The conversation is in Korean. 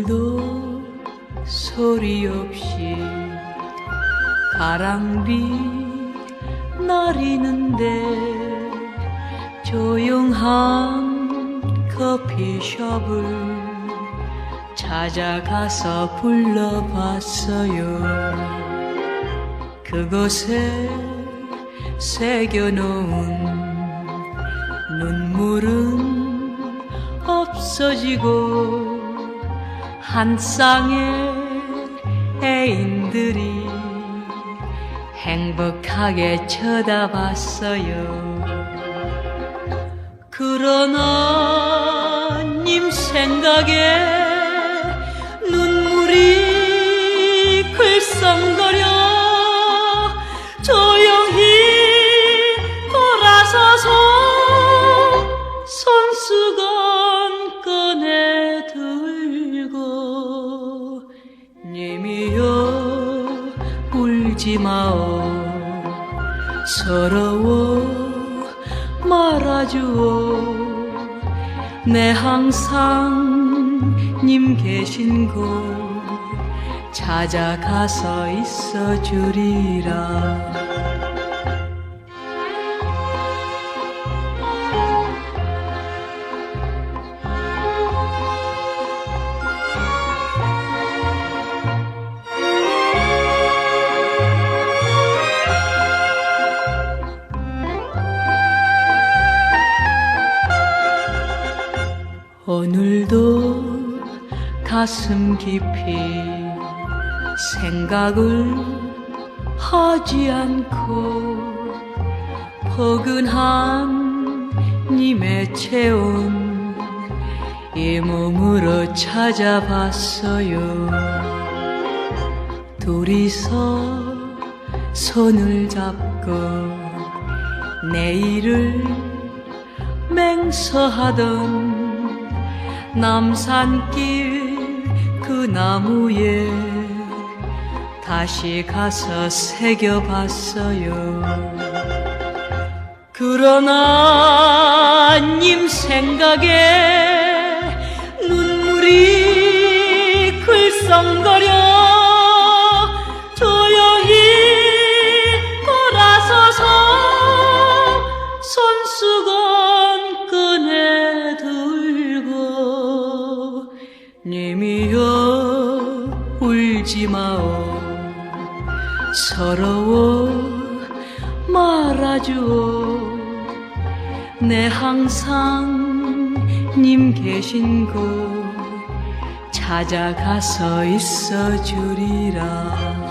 오늘도 소리 없이 바람비 날리는데 조용한 커피숍을 찾아가서 불러봤어요. 그곳에 새겨놓은 눈물은 없어지고 한 쌍의 애인들이 행복하게 쳐다봤어요. 그러나 님 생각에 눈물이 글썽거려 울지 마오. 서러워 말아주오. 내 항상 님 계신 곳 찾아가서 있어 주리라 오늘도 가슴 깊이 생각을 하지 않고 포근한 님의 체온 이 몸으로 찾아봤어요. 둘이서 손을 잡고 내일을 맹서하던 남산길 그 나무에 다시 가서 새겨봤어요. 그러나 님 생각에 눈물이 글썽거려 님이여 울지 마오. 서러워 말아주오. 내 항상 님 계신 곳 찾아가서 있어 주리라